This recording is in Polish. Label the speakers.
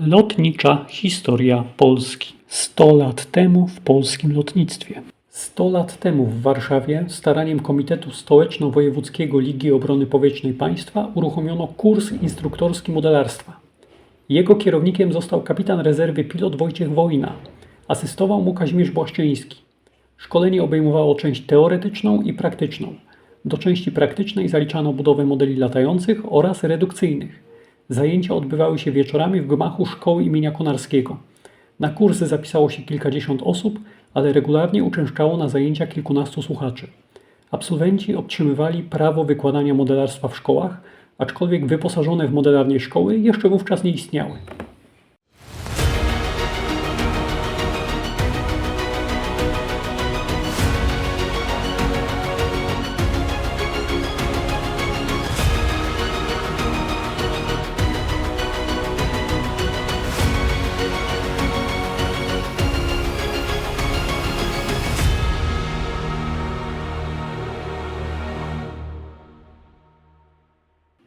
Speaker 1: Lotnicza historia Polski. 100 lat temu w polskim lotnictwie. 100 lat temu w Warszawie staraniem Komitetu Stołeczno-Wojewódzkiego Ligi Obrony Powietrznej Państwa uruchomiono kurs instruktorski modelarstwa. Jego kierownikiem został kapitan rezerwy pilot Wojciech Wojna. Asystował mu Kazimierz Błaszczyński. Szkolenie obejmowało część teoretyczną i praktyczną. Do części praktycznej zaliczano budowę modeli latających oraz redukcyjnych. Zajęcia odbywały się wieczorami w gmachu szkoły imienia Konarskiego. Na kursy zapisało się kilkadziesiąt osób, ale regularnie uczęszczało na zajęcia kilkunastu słuchaczy. Absolwenci otrzymywali prawo wykładania modelarstwa w szkołach, aczkolwiek wyposażone w modelarnie szkoły jeszcze wówczas nie istniały.